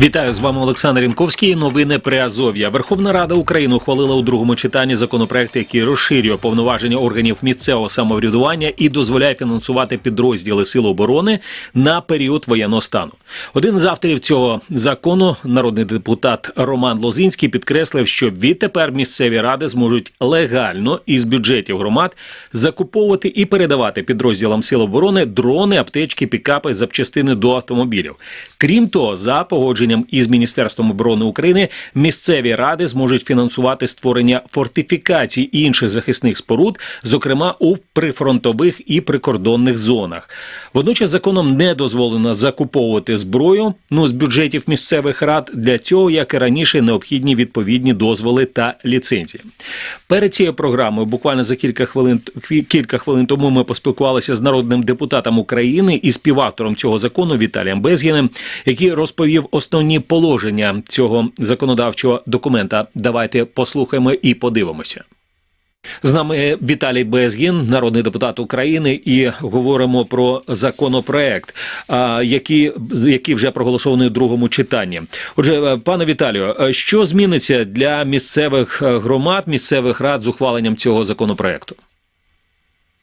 Вітаю з вами Олександр Інковський. Новини при Азов'я. Верховна Рада України ухвалила у другому читанні законопроект, який розширює повноваження органів місцевого самоврядування і дозволяє фінансувати підрозділи Сил оборони на період воєнного стану. Один з авторів цього закону, народний депутат Роман Лозинський, підкреслив, що відтепер місцеві ради зможуть легально із бюджетів громад закуповувати і передавати підрозділам Сил оборони дрони, аптечки, пікапи, запчастини до автомобілів. Крім того, за погодженням із Міністерством оборони України місцеві ради зможуть фінансувати створення фортифікацій і інших захисних споруд, зокрема у прифронтових і прикордонних зонах. Водночас законом не дозволено закуповувати зброю ну з бюджетів місцевих рад. Для цього, як і раніше, необхідні відповідні дозволи та ліцензії. Перед цією програмою, буквально за кілька хвилин кілька хвилин тому, ми поспілкувалися з народним депутатом України і співавтором цього закону Віталієм Безгіним, який розповів основні положення цього законодавчого документа. Давайте послухаємо і подивимося. З нами Віталій Безгін, народний депутат України, і говоримо про законопроект, який, який вже проголосований у другому читанні. Отже, пане Віталію, що зміниться для місцевих е, громад, місцевих рад з ухваленням цього законопроекту?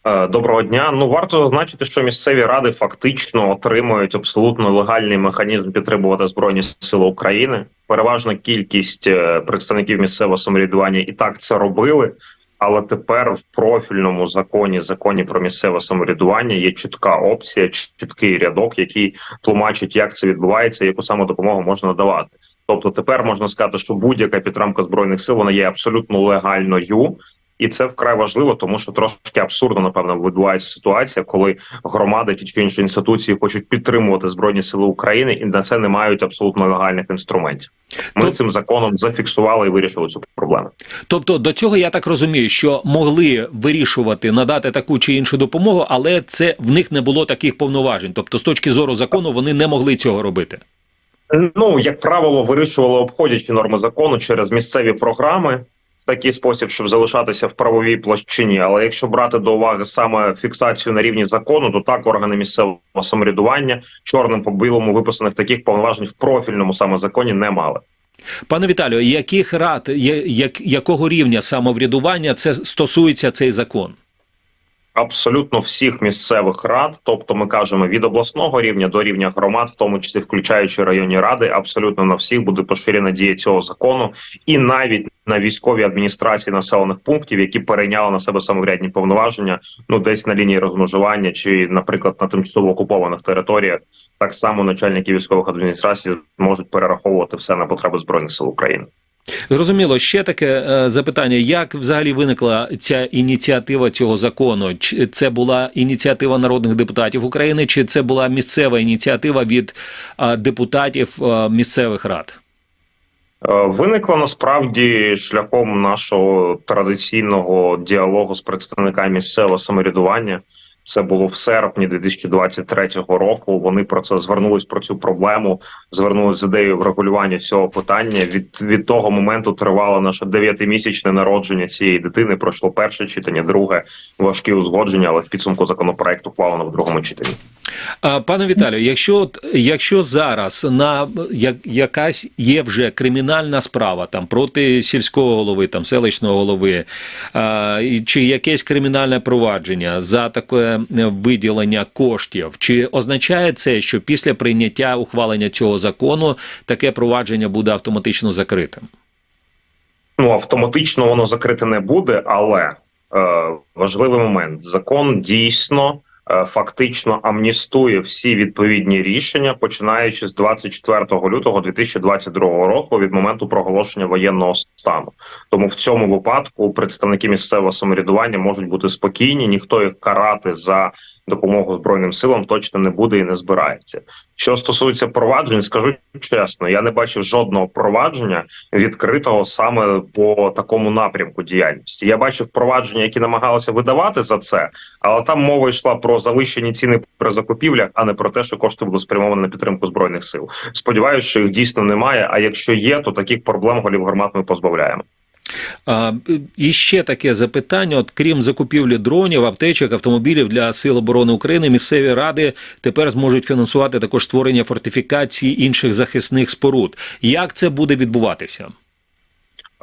Е, Доброго дня. Ну варто зазначити, що місцеві ради фактично отримують абсолютно легальний механізм підтримувати збройні сили України. Переважна кількість е, представників місцевого самоврядування і так це робили. Але тепер в профільному законі, законі про місцеве самоврядування, є чітка опція, чіткий рядок, який тлумачить, як це відбувається, яку саме допомогу можна надавати. Тобто, тепер можна сказати, що будь-яка підтримка збройних сил вона є абсолютно легальною. І це вкрай важливо, тому що трошки абсурдно напевно відбувається ситуація, коли громади ті чи інші інституції хочуть підтримувати збройні сили України, і на це не мають абсолютно легальних інструментів. Ми Тоб- цим законом зафіксували і вирішили цю проблему. Тобто до цього я так розумію, що могли вирішувати надати таку чи іншу допомогу, але це в них не було таких повноважень. Тобто, з точки зору закону, вони не могли цього робити. Ну як правило, вирішували обходячи норми закону через місцеві програми. Такий спосіб, щоб залишатися в правовій площині, але якщо брати до уваги саме фіксацію на рівні закону, то так органи місцевого самоврядування чорним по білому виписаних таких повноважень в профільному саме законі не мали. Пане Віталію, яких рад, я- як, якого рівня самоврядування це стосується цей закон? Абсолютно всіх місцевих рад, тобто ми кажемо від обласного рівня до рівня громад, в тому числі включаючи районні ради, абсолютно на всіх буде поширена дія цього закону, і навіть на військові адміністрації населених пунктів, які перейняли на себе самоврядні повноваження, ну десь на лінії розмежування, чи, наприклад, на тимчасово окупованих територіях, так само начальники військових адміністрацій можуть перераховувати все на потреби збройних сил України. Зрозуміло, ще таке е, запитання: як взагалі виникла ця ініціатива цього закону? Чи це була ініціатива народних депутатів України, чи це була місцева ініціатива від е, депутатів е, місцевих рад? Виникла насправді шляхом нашого традиційного діалогу з представниками місцевого самоврядування. Це було в серпні 2023 року. Вони про це звернулись про цю проблему, звернулись з ідеєю врегулювання цього питання. Від від того моменту тривало наше дев'ятимісячне народження цієї дитини. Пройшло перше читання, друге важкі узгодження, але в підсумку законопроекту ухвалено в другому читанні. Пане Віталію, якщо якщо зараз на як, якась є вже кримінальна справа там проти сільського голови, там селищного голови, а, чи якесь кримінальне провадження за таке е, виділення коштів, чи означає це, що після прийняття ухвалення цього закону таке провадження буде автоматично закритим? Ну автоматично воно закрите не буде, але е, важливий момент: закон дійсно фактично амністує всі відповідні рішення, починаючи з 24 лютого 2022 року від моменту проголошення воєнного стану. Тому в цьому випадку представники місцевого самоврядування можуть бути спокійні, ніхто їх карати за допомогу збройним силам точно не буде і не збирається. Що стосується проваджень, скажу чесно, я не бачив жодного провадження відкритого саме по такому напрямку діяльності. Я бачив провадження, які намагалися видавати за це, але там мова йшла про завищені ціни при закупівлях, а не про те, що кошти були спрямовані на підтримку збройних сил. Сподіваюся, що їх дійсно немає. А якщо є, то таких проблем голів громад ми позбавляємо. І ще таке запитання: от крім закупівлі дронів, аптечок, автомобілів для сил оборони України, місцеві ради тепер зможуть фінансувати також створення фортифікацій інших захисних споруд. Як це буде відбуватися?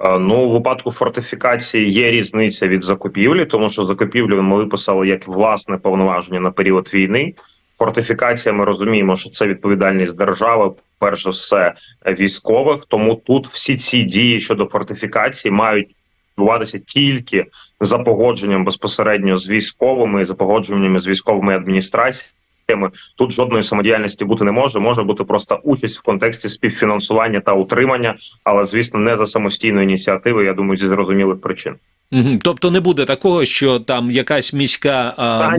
Ну, у випадку фортифікації є різниця від закупівлі, тому що закупівлю ми виписали як власне повноваження на період війни. Фортифікація, ми розуміємо, що це відповідальність держави, перш за все, військових. Тому тут всі ці дії щодо фортифікації мають відбуватися тільки за погодженням безпосередньо з військовими, за погодженнями з військовими адміністраціями. Тут жодної самодіяльності бути не може. Може бути просто участь в контексті співфінансування та утримання, але звісно, не за самостійну ініціативу. Я думаю, зі зрозумілих причин. Тобто не буде такого, що там якась міська а,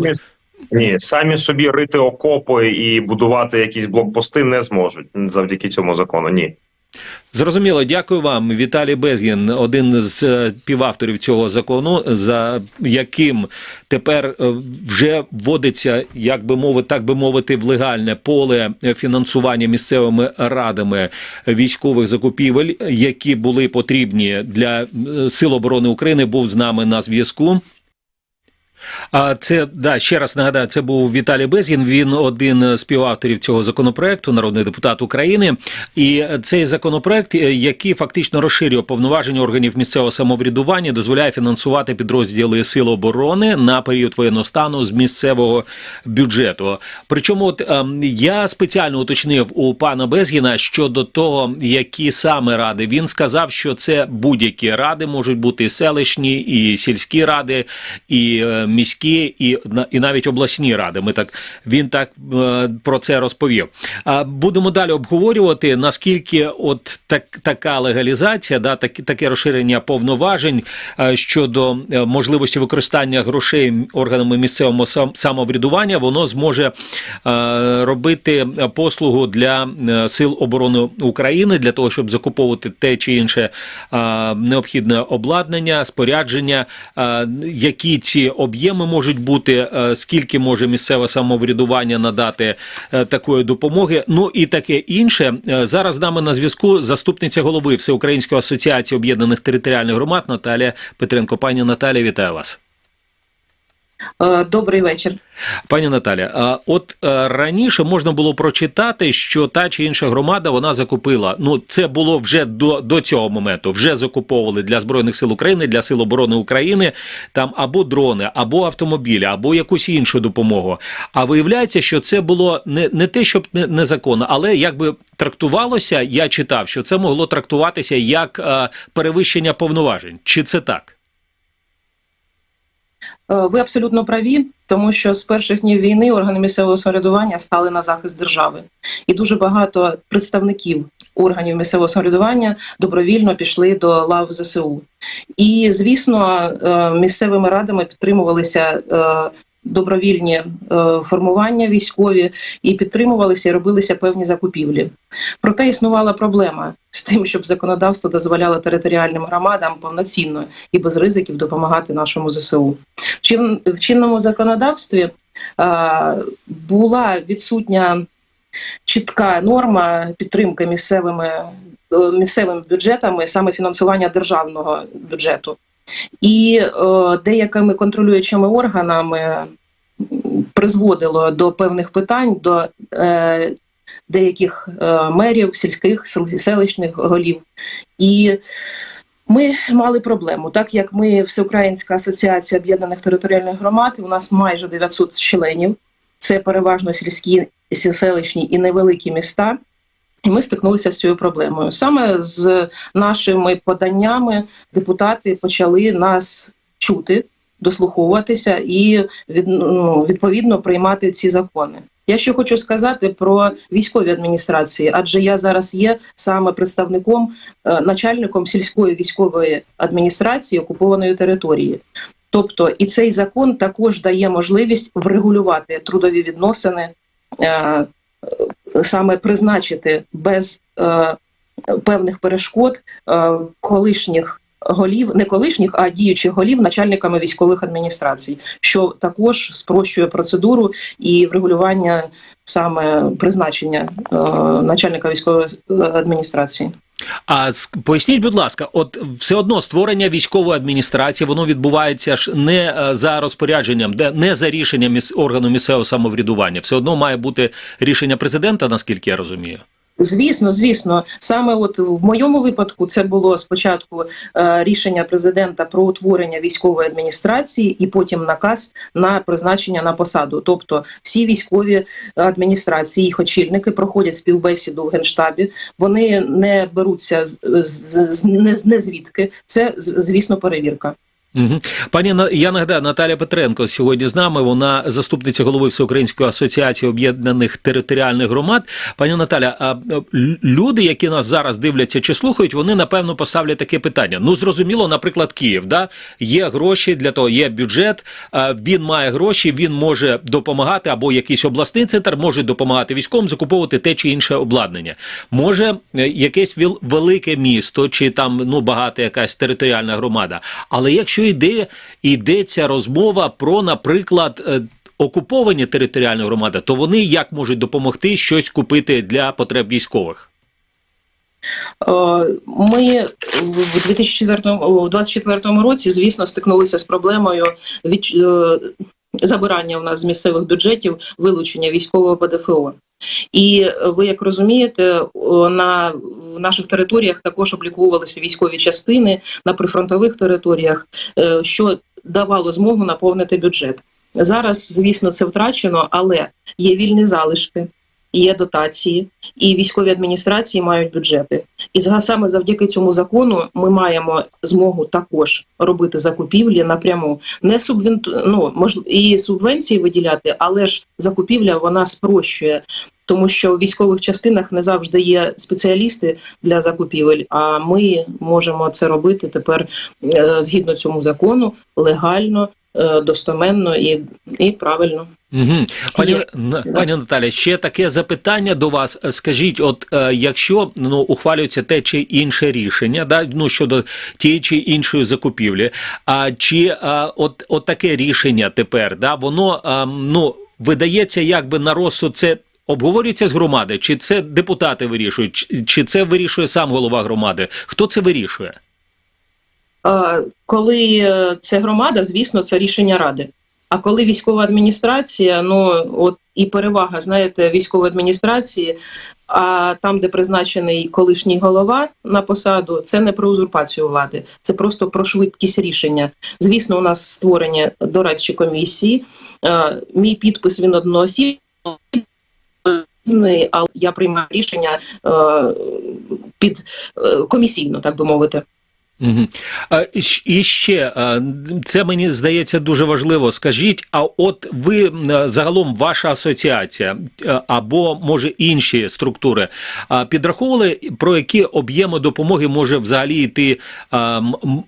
ні, самі собі рити окопи і будувати якісь блокпости не зможуть завдяки цьому закону. Ні. Зрозуміло, дякую вам. Віталій Безгін, один з е, співавторів цього закону, за яким тепер е, вже вводиться, як би мовити, так би мовити, в легальне поле фінансування місцевими радами військових закупівель, які були потрібні для е, сил оборони України, був з нами на зв'язку. А це да ще раз нагадаю, це був Віталій Безгін. Він один з співавторів цього законопроекту, народний депутат України. І цей законопроект, е, який фактично розширює повноваження органів місцевого самоврядування, дозволяє фінансувати підрозділи сил оборони на період воєнного стану з місцевого бюджету. Причому, от ем, я спеціально уточнив у пана Безгіна щодо того, які саме ради. Він сказав, що це будь-які ради можуть бути і селищні, і сільські ради, і е, міські, і, і навіть обласні ради. Ми так він так е, про це розповів. Будемо далі обговорювати наскільки от так, така легалізація, да, так, таке розширення повноважень е, щодо е, можливості використання грошей органами місцевого самоврядування, воно зможе робити послугу для сил оборони України для того, щоб закуповувати те чи інше необхідне обладнання, спорядження, які ці об'єми можуть бути, е, скільки може місцеве самоврядування надати е, такої допомоги. Ну і таке інше. Е, Зараз з нами на зв'язку заступниця голови Всеукраїнської асоціації об'єднаних територіальних громад Наталія Петренко. Пані Наталія, вітаю вас. Е, Добрий вечір. Пані Наталя, от е, раніше можна було прочитати, що та чи інша громада вона закупила. Ну це було вже до, до цього моменту. Вже закуповували для збройних сил України, для сил оборони України там або дрони, або автомобілі, або якусь іншу допомогу. А виявляється, що це було не, не те, щоб не, незаконно, але якби трактувалося, я читав, що це могло трактуватися як е, перевищення повноважень. Чи це так? Е, Ви абсолютно праві, тому що з перших днів війни органи місцевого самоврядування стали на захист держави, і дуже багато представників органів місцевого самоврядування добровільно пішли до лав ЗСУ. І звісно, е, місцевими радами підтримувалися. Добровільні е, формування військові і підтримувалися і робилися певні закупівлі. Проте існувала проблема з тим, щоб законодавство дозволяло територіальним громадам повноцінно і без ризиків допомагати нашому ЗСУ. В чинному законодавстві е, була відсутня чітка норма підтримки місцевими, е, місцевими бюджетами, саме фінансування державного бюджету. І е, деякими контролюючими органами призводило до певних питань, до е, деяких е, мерів, сільських, селищних голів. І ми мали проблему, так як ми Всеукраїнська асоціація об'єднаних територіальних громад, у нас майже 900 членів, це переважно сільські, селищні і невеликі міста. Ми стикнулися з цією проблемою. Саме з нашими поданнями депутати почали нас чути, дослуховуватися і ну, відповідно приймати ці закони. Я ще хочу сказати про військові адміністрації, адже я зараз є саме представником, е, начальником сільської військової адміністрації окупованої території. Тобто, і цей закон також дає можливість врегулювати трудові відносини, е, саме призначити без е, певних перешкод е, колишніх голів, не колишніх, а діючих голів начальниками військових адміністрацій, що також спрощує процедуру і врегулювання саме призначення е, начальника військової е, адміністрації. А поясніть, будь ласка, от все одно створення військової адміністрації воно відбувається ж не е, за розпорядженням, де не за рішенням органу місцевого самоврядування. Все одно має бути рішення президента, наскільки я розумію. Звісно, звісно, саме от в моєму випадку це було спочатку е, рішення президента про утворення військової адміністрації, і потім наказ на призначення на посаду. Тобто, всі військові адміністрації, їх очільники проходять співбесіду в генштабі. Вони не беруться з, з, з не, не звідки. Це звісно перевірка. Угу. Пані я нагадаю, Наталя Петренко сьогодні з нами. Вона заступниця голови Всеукраїнської асоціації об'єднаних територіальних громад. Пані Наталя, а люди, які нас зараз дивляться чи слухають, вони напевно поставлять таке питання. Ну зрозуміло, наприклад, Київ, да є гроші для того, є бюджет. Він має гроші, він може допомагати, або якийсь обласний центр може допомагати військовим закуповувати те чи інше обладнання. Може е, якесь велике місто, чи там ну багата якась територіальна громада. Але якщо йде йдеться розмова про, наприклад. е, Окуповані територіальні громади, то вони як можуть допомогти щось купити для потреб військових? Е, Ми в 2004, у 2024 році, звісно, стикнулися з проблемою від е, забирання у нас з місцевих бюджетів вилучення військового ПДФО. І ви як розумієте, на в наших територіях також обліковувалися військові частини на прифронтових територіях, е, що давало змогу наповнити бюджет. Зараз, звісно, це втрачено, але є вільні залишки, є дотації, і військові адміністрації мають бюджети. І саме завдяки цьому закону ми маємо змогу також робити закупівлі напряму, не субвенту, ну, мож, і субвенції виділяти, але ж закупівля вона спрощує. Тому що в військових частинах не завжди є спеціалісти для закупівель, а ми можемо це робити тепер е, згідно цьому закону легально, е, достоменно і, і правильно. Угу. Пані. На- пані Наталя, ще таке запитання до вас. Скажіть, от е, якщо ну ухвалюється те чи інше рішення, да ну щодо тієї чи іншої закупівлі, а чи а, от, от таке рішення тепер, да воно а, ну видається якби на розсуд це. Обговорюється з громади, чи це депутати вирішують, чи- це вирішує сам голова громади? Хто це вирішує? Коли е, це громада, звісно, це рішення ради. А коли військова адміністрація, ну от і перевага, знаєте, військової адміністрації, а там, де призначений колишній голова на посаду, це не про узурпацію влади, це просто про швидкість рішення. Звісно, у нас створені дорадчі комісії. Мій підпис він одноосібний, але я приймаю рішення е, під е, комісійно, так би мовити. І ще це мені здається дуже важливо. Скажіть, а от ви загалом ваша асоціація е, або може інші структури підраховували про які об'єми допомоги може взагалі йти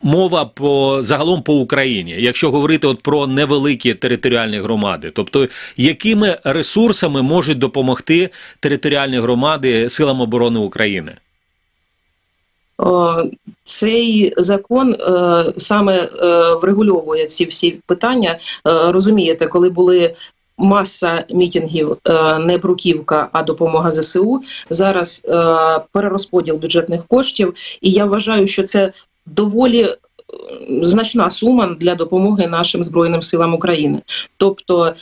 мова по загалом по Україні, якщо говорити от про невеликі територіальні громади, тобто якими ресурсами можуть допомогти територіальні громади силам оборони України? Е, Цей закон е, саме е, врегульовує ці всі питання. Розумієте, коли були маса мітингів, не бруківка, а допомога ЗСУ. Зараз перерозподіл бюджетних коштів, і я вважаю, що це доволі. Значна сума для допомоги нашим збройним силам України, тобто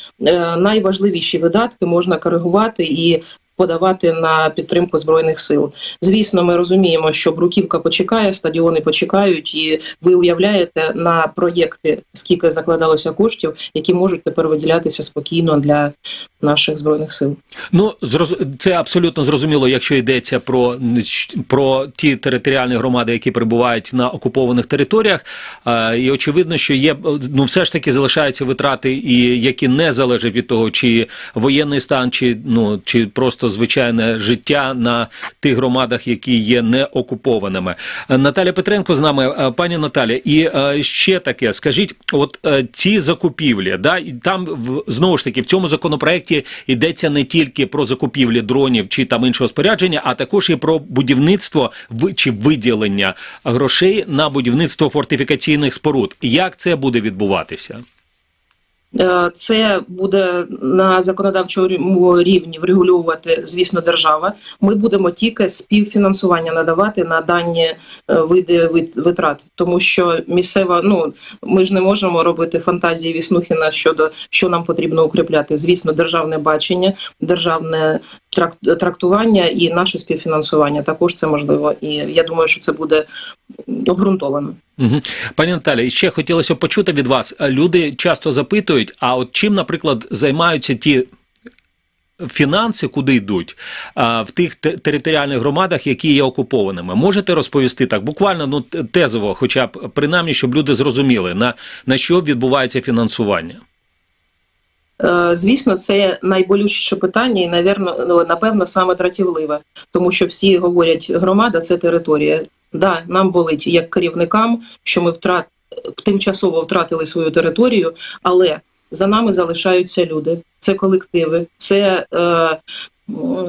найважливіші видатки можна коригувати і подавати на підтримку збройних сил. Звісно, ми розуміємо, що бруківка почекає, стадіони почекають, і ви уявляєте на проєкти, скільки закладалося коштів, які можуть тепер виділятися спокійно для наших збройних сил. Ну, це абсолютно зрозуміло, якщо йдеться про, про ті територіальні громади, які перебувають на окупованих територіях. Е, і очевидно, що є ну, все ж таки залишаються витрати, і які не залежать від того, чи воєнний стан, чи ну чи просто просто звичайне життя на тих громадах, які є неокупованими. Е, Наталя Петренко з нами, Е, пані Наталя, і е, ще таке. Скажіть, от е, ці закупівлі, да, і там знову ж таки в цьому законопроекті йдеться не тільки про закупівлі дронів чи там іншого спорядження, а також і про будівництво чи виділення грошей на будівництво фортифікаційних споруд. Як це буде відбуватися? Е, Це буде на законодавчому рівні врегулювати, звісно, держава. Ми будемо тільки співфінансування надавати на дані е, види вит- витрат, тому що місцева, ну ми ж не можемо робити фантазії Віснухіна щодо що нам потрібно укріпляти. Звісно, державне бачення, державне трак- трактування і наше співфінансування також це можливо. І я думаю, що це буде обґрунтовано. Пані Наталі, ще хотілося почути від вас. Люди часто запитують: а от чим, наприклад, займаються ті фінанси, куди йдуть в тих територіальних громадах, які є окупованими? Можете розповісти так, буквально ну тезово, хоча б принаймні, щоб люди зрозуміли, на, на що відбувається фінансування? Е, Звісно, це найболючіше питання, і навірно, ну, напевно, саме дратівливе, тому що всі говорять, громада це територія. Да, нам болить як керівникам, що ми втрат тимчасово втратили свою територію, але за нами залишаються люди. Це колективи, це е,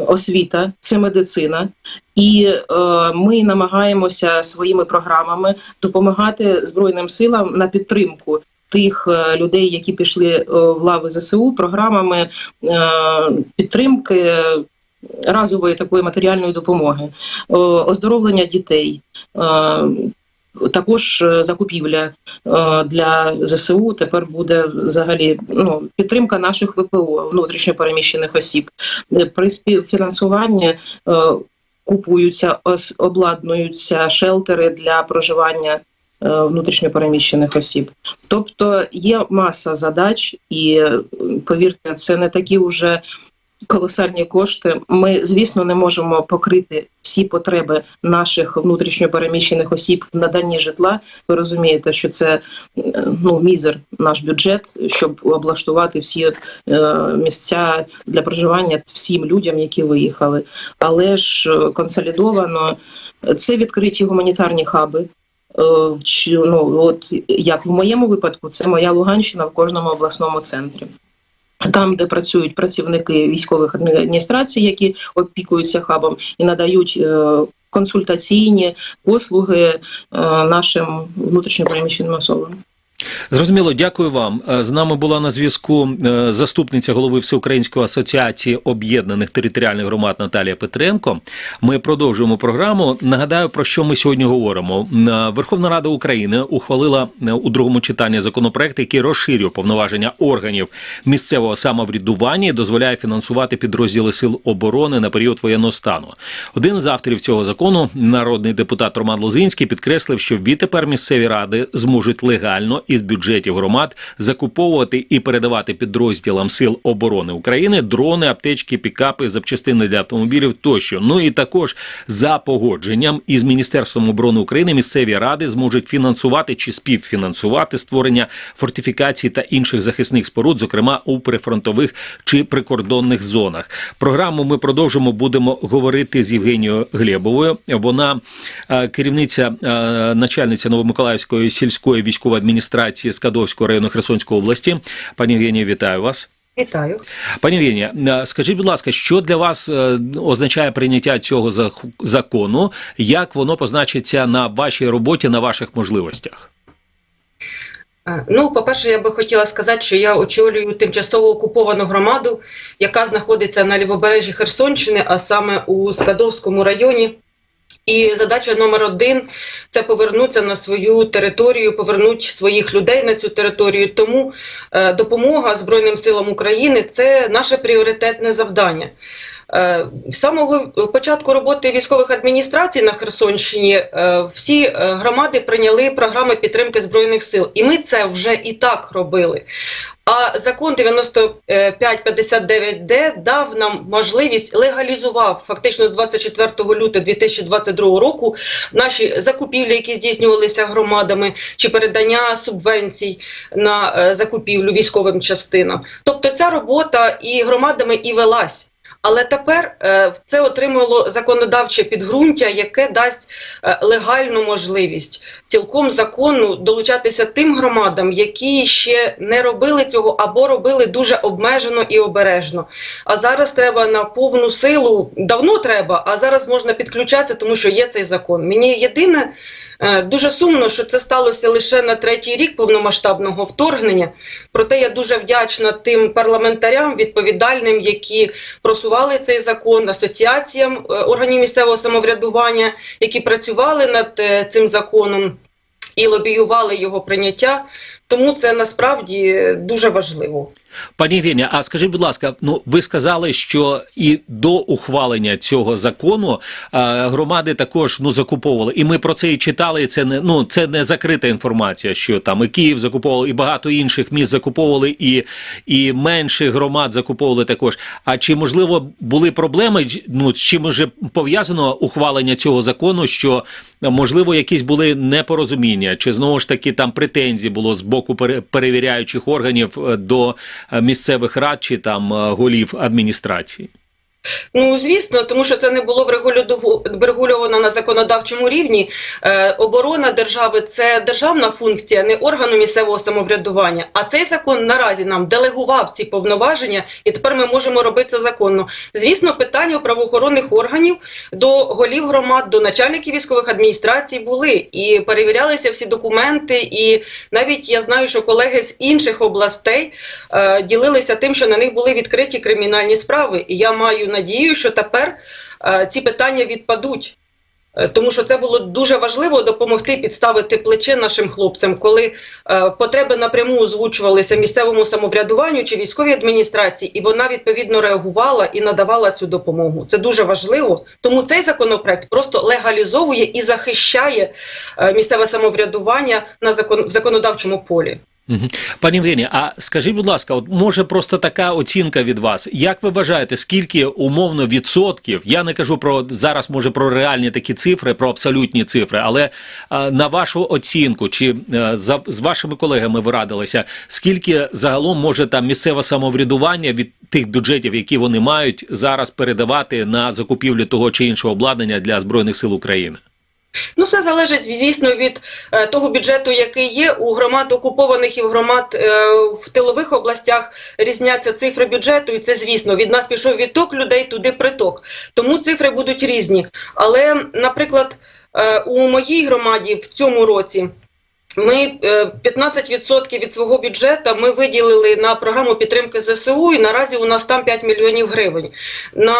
освіта, це медицина, і е, ми намагаємося своїми програмами допомагати збройним силам на підтримку тих е, людей, які пішли е, в лави ЗСУ, програмами е, підтримки разової такої матеріальної допомоги, е, оздоровлення дітей. е, Також е, закупівля для ЗСУ тепер буде взагалі ну, підтримка наших ВПО внутрішньо переміщених осіб. При співфінансуванні купуються, обладнуються шелтери для проживання е, внутрішньопереміщених осіб. Тобто є маса задач, і повірте, це не такі вже колосальні кошти. Ми, звісно, не можемо покрити всі потреби наших внутрішньопереміщених осіб в наданні житла. Ви розумієте, що це е, ну мізер наш бюджет, щоб облаштувати всі е, місця для проживання всім людям, які виїхали. Але ж е, консолідовано це відкриті гуманітарні хаби. Е, ну, от як в моєму випадку, це моя Луганщина в кожному обласному центрі. Там, де працюють працівники військових адміністрацій, які опікуються хабом і надають е, консультаційні послуги нашим нашим внутрішньопереміщеним особам. Зрозуміло, дякую вам. Е, З нами була на зв'язку е, заступниця голови Всеукраїнської асоціації об'єднаних територіальних громад Наталія Петренко. Ми продовжуємо програму. Нагадаю, про що ми сьогодні говоримо. Е, Верховна Рада України ухвалила у другому читанні законопроект, який розширює повноваження органів місцевого самоврядування і дозволяє фінансувати підрозділи сил оборони на період воєнного стану. Один з авторів цього закону, народний депутат Роман Лозинський, підкреслив, що відтепер місцеві ради зможуть легально із бюджетів громад закуповувати і передавати підрозділам сил оборони України дрони, аптечки, пікапи, запчастини для автомобілів тощо. Ну і також за погодженням із Міністерством оборони України місцеві ради зможуть фінансувати чи співфінансувати створення фортифікацій та інших захисних споруд, зокрема у прифронтових чи прикордонних зонах. Програму ми продовжимо. Будемо говорити з Євгенією Глєбовою. Вона е, керівниця, е, начальниця Новомиколаївської сільської військової адміністрації Скадовського району Херсонської області. Пані Євгенія, вітаю вас. Вітаю. Пані Євгенія, е, скажіть, будь ласка, що для вас е, означає прийняття цього закону? Як воно позначиться на вашій роботі, на ваших можливостях? Е, Ну, по-перше, я би хотіла сказати, що я очолюю тимчасово окуповану громаду, яка знаходиться на лівобережжі Херсонщини, а саме у Скадовському районі. І задача номер один це повернутися на свою територію, повернути своїх людей на цю територію. Тому е, допомога Збройним силам України це наше пріоритетне завдання. Е, З самого початку роботи військових адміністрацій на Херсонщині е, всі е, громади прийняли програми підтримки збройних сил, і ми це вже і так робили. А закон 9559Д дав нам можливість легалізував фактично з 24 лютого 2022 року наші закупівлі, які здійснювалися громадами, чи передання субвенцій на закупівлю військовим частинам. Тобто ця робота і громадами і велась. Але тепер е, це отримало законодавче підґрунтя, яке дасть е, легальну можливість цілком законну долучатися тим громадам, які ще не робили цього або робили дуже обмежено і обережно. А зараз треба на повну силу. Давно треба, а зараз можна підключатися, тому що є цей закон. Мені єдине дуже сумно, що це сталося лише на третій рік повномасштабного вторгнення. Проте я дуже вдячна тим парламентарям відповідальним, які просували цей закон, асоціаціям е, органів місцевого самоврядування, які працювали над е, цим законом і лобіювали його прийняття. Тому це насправді е, дуже важливо. Пані Євгенія, а скажіть, будь ласка, ну ви сказали, що і до ухвалення цього закону е, громади також ну закуповували, і ми про це і читали. І це не ну це не закрита інформація, що там і Київ закуповував, і багато інших міст закуповували, і, і менших громад закуповували також. А чи можливо були проблеми? Ну з чим вже пов'язано ухвалення цього закону? Що можливо якісь були непорозуміння, чи знову ж таки там претензії було з боку пере- перевіряючих органів е, до місцевих рад чи там е, голів адміністрації? Ну звісно, тому що це не було врегульовано на законодавчому рівні. Е, оборона держави це державна функція, не органу місцевого самоврядування. А цей закон наразі нам делегував ці повноваження, і тепер ми можемо робити це законно. Звісно, питання правоохоронних органів до голів громад, до начальників військових адміністрацій були і перевірялися всі документи. І навіть я знаю, що колеги з інших областей е, ділилися тим, що на них були відкриті кримінальні справи. І я маю надію, що тепер е, ці питання відпадуть. Е, Тому що це було дуже важливо допомогти підставити плече нашим хлопцям, коли е, потреби напряму озвучувалися місцевому самоврядуванню чи військовій адміністрації, і вона відповідно реагувала і надавала цю допомогу. Це дуже важливо. Тому цей законопроект просто легалізовує і захищає е, місцеве самоврядування на закон в законодавчому полі. Мгм. Пані Євгенія, а скажіть, будь ласка, от може просто така оцінка від вас. Як ви вважаєте, скільки умовно відсотків? Я не кажу про зараз, може про реальні такі цифри, про абсолютні цифри, але а, на вашу оцінку, чи е, за з вашими колегами ви радилися, скільки загалом може там місцеве самоврядування від тих бюджетів, які вони мають зараз передавати на закупівлю того чи іншого обладнання для збройних сил України? Ну, все залежить, звісно, від е, того бюджету, який є. У громад окупованих і в громад е, в тилових областях різняться цифри бюджету, і це, звісно, від нас пішов відток людей, туди приток. Тому цифри будуть різні. Але, наприклад, е, у моїй громаді в цьому році. Ми е, 15% від свого бюджету ми виділили на програму підтримки ЗСУ, і наразі у нас там 5 мільйонів гривень. На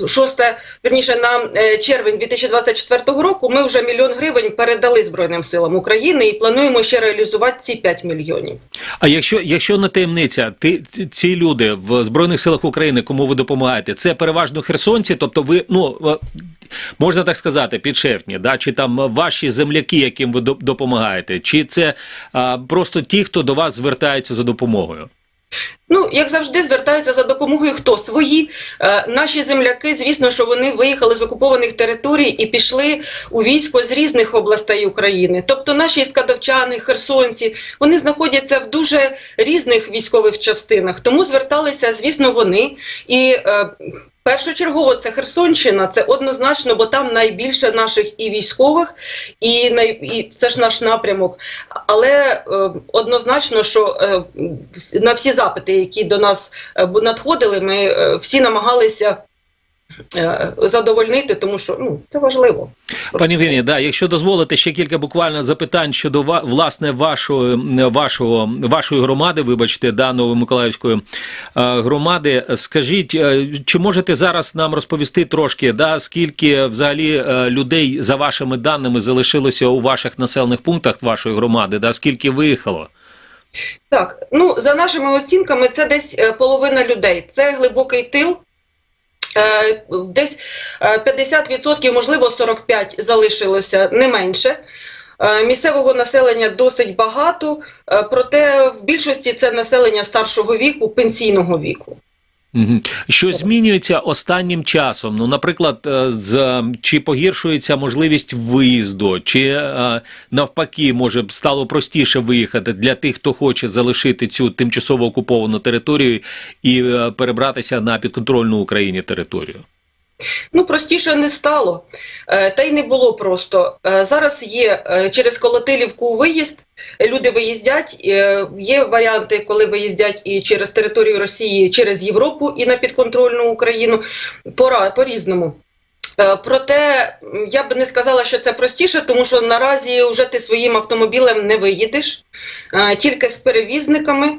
е, 6, верніше, на е, червень 2024 року ми вже мільйон гривень передали Збройним силам України і плануємо ще реалізувати ці 5 мільйонів. А якщо, якщо не таємниця, ти ці- люди в Збройних силах України, кому ви допомагаєте, це переважно херсонці, тобто ви, ну е, можна так сказати, підшефні, да? чи там ваші земляки, яким ви до- допомагаєте, чи це а, просто ті, хто до вас звертається за допомогою? Ну, як завжди, звертаються за допомогою хто свої е, наші земляки. Звісно, що вони виїхали з окупованих територій і пішли у військо з різних областей України. Тобто, наші скадовчани, херсонці, вони знаходяться в дуже різних військових частинах. Тому зверталися, звісно, вони і. Е, Першочергово це Херсонщина, це однозначно, бо там найбільше наших і військових, і, най, і це ж наш напрямок. Але е, однозначно, що е, на всі запити, які до нас е, надходили, ми е, всі намагалися е, задовольнити, тому що ну, це важливо. Пані Євгенія, да, якщо дозволите ще кілька буквально запитань щодо власне вашої, вашого, вашої громади, вибачте, да, Новомиколаївської громади. Скажіть, чи можете зараз нам розповісти трошки, да, скільки взагалі людей за вашими даними залишилося у ваших населених пунктах вашої громади, да, скільки виїхало? Так, ну за нашими оцінками, це десь е, половина людей. Це глибокий тил. Е, Десь е, 50%, можливо, 45% залишилося не менше. Е, Місцевого населення досить багато, е, проте в більшості це населення старшого віку, пенсійного віку. Що змінюється останнім часом? Ну, наприклад, е, з чи погіршується можливість виїзду, чи е, навпаки, може стало простіше виїхати для тих, хто хоче залишити цю тимчасово окуповану територію і е, перебратися на підконтрольну Україні територію? Ну, простіше не стало, Е, та й не було просто. Е, Зараз є е, через Колотилівку виїзд, люди виїздять. Є варіанти, коли виїздять і через територію Росії, через Європу і на підконтрольну Україну. Пора по-різному. Е, Проте я б не сказала, що це простіше, тому що наразі вже ти своїм автомобілем не виїдеш, тільки з перевізниками.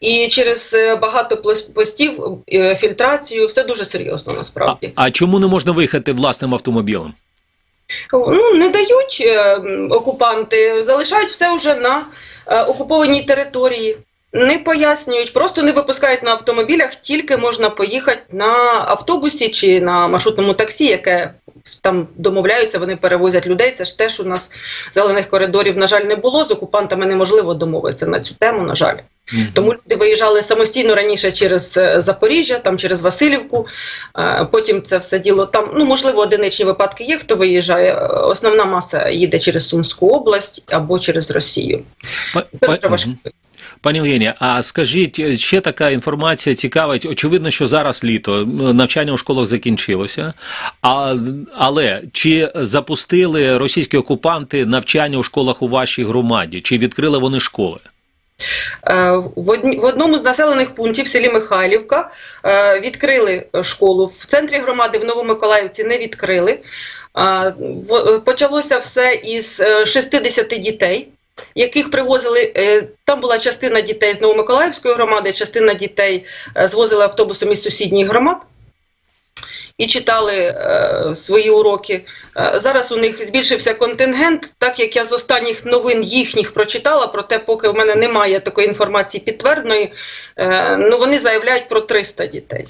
І через е, багато постів, е, фільтрацію, все дуже серйозно насправді. а чому не можна виїхати власним автомобілем? Ну не дають е, окупанти, залишають все вже на е, окупованій території. Не пояснюють, просто не випускають на автомобілях, тільки можна поїхати на автобусі чи на маршрутному таксі, яке там домовляються, вони перевозять людей. Це ж теж у нас зелених коридорів, на жаль, не було. З окупантами неможливо домовитися на цю тему, на жаль. Тому люди виїжджали самостійно раніше через е, Запоріжжя, там через Васильівку. е, Потім це все діло там. Ну можливо, одиничні випадки є, хто виїжджає. Е, Основна маса їде через Сумську область або через Росію. Па- Це дуже важко. Пані Євгенія, а скажіть, ще така інформація цікавить. Очевидно, що зараз літо, навчання у школах закінчилося. А, але чи запустили російські окупанти навчання у школах у вашій громаді? Чи відкрили вони школи? Е, В одному з населених пунктів в селі Михайлівка е, відкрили школу. В центрі громади в Новомиколаївці не відкрили. Е, Почалося все із е, 60 дітей. Яких привозили, там була частина дітей з Новомиколаївської громади, частина дітей звозили автобусом із сусідніх громад і читали е, свої уроки. Е, Зараз у них збільшився контингент, так як я з останніх новин їхніх прочитала, проте поки в мене немає такої інформації підтвердженої, е, ну вони заявляють про 300 дітей,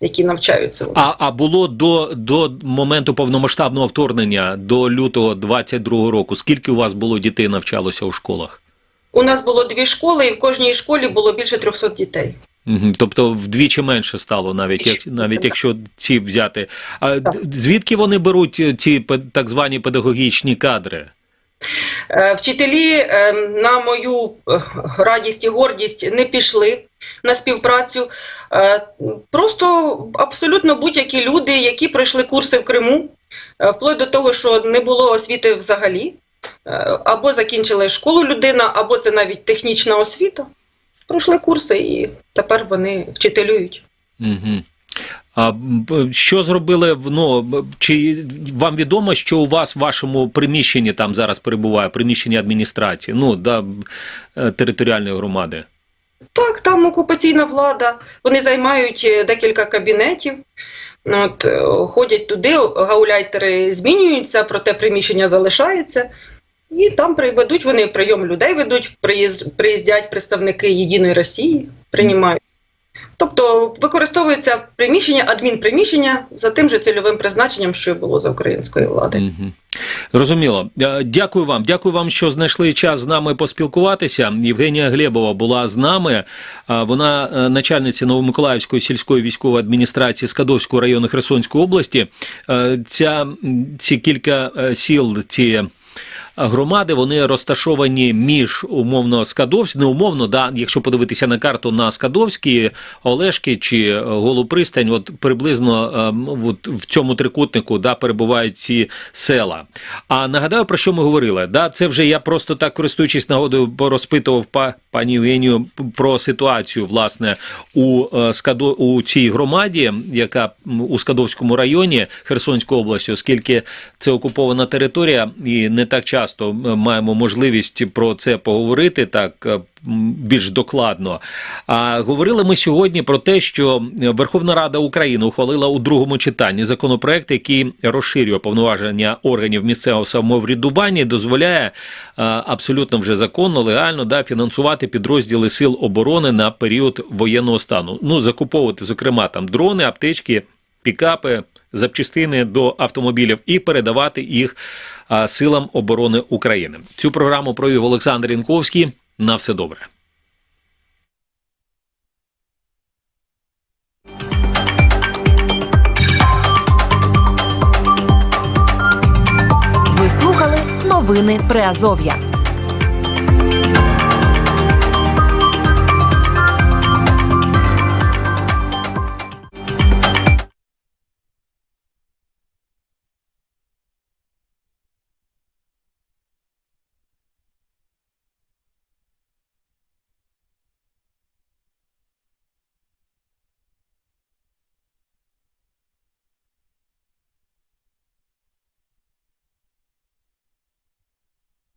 які навчаються. А, а було до, до моменту повномасштабного вторгнення, до лютого 22 року. Скільки у вас було дітей навчалося у школах? У нас було дві школи, і в кожній школі було більше 300 дітей. Тобто вдвічі менше стало, навіть як навіть якщо ці взяти. А Так. звідки вони беруть е, ці так звані педагогічні кадри? Е, Вчителі е, на мою радість і гордість не пішли на співпрацю. Просто абсолютно будь-які люди, які пройшли курси в Криму, вплоть до того, що не було освіти взагалі, або закінчили школу людина, або це навіть технічна освіта. Пройшли курси і тепер вони вчителюють. Угу. А що зробили ну, чи вам відомо, що у вас в вашому приміщенні там зараз перебуває приміщенні адміністрації, ну да, е, територіальної громади? Так, там окупаційна влада. Вони займають е, декілька кабінетів. От, е, ходять туди, гауляйтери змінюються, проте приміщення залишається. І там приведуть вони прийом людей, ведуть, приїз- приїздять представники Єдиної Росії, приймають. Тобто використовується приміщення, адмінприміщення за тим же цільовим призначенням, що було за української влади. Угу. Зрозуміло. Е, Дякую вам. Дякую вам, що знайшли час з нами поспілкуватися. Євгенія Глебова була з нами. Вона е, начальниця Новомиколаївської сільської військової адміністрації Скадовського району Херсонської області. Е, Ця, ці кілька е, сіл, ці громади, вони розташовані між умовно Скадовськ, не умовно, да, якщо подивитися на карту на Скадовській, Олешки чи е, Голу пристань, от приблизно е, от в цьому трикутнику да, перебувають ці села. А нагадаю, про що ми говорили? Да, це вже я просто так користуючись нагодою, розпитував па, пані Євгенію про ситуацію власне у е, Скадо у цій громаді, яка у Скадовському районі Херсонської області, оскільки це окупована територія, і не так часто м, маємо можливість про це поговорити так е, більш докладно. А говорили ми сьогодні про те, що Верховна Рада України ухвалила у другому читанні законопроект, який розширює повноваження органів місцевого самоврядування, і дозволяє е, абсолютно вже законно, легально да, фінансувати підрозділи сил оборони на період воєнного стану. Ну, закуповувати, зокрема, там дрони, аптечки, пікапи, запчастини до автомобілів і передавати їх силам оборони України. Цю програму провів Олександр Інковський. На все добре. Ви слухали новини Приазов'я.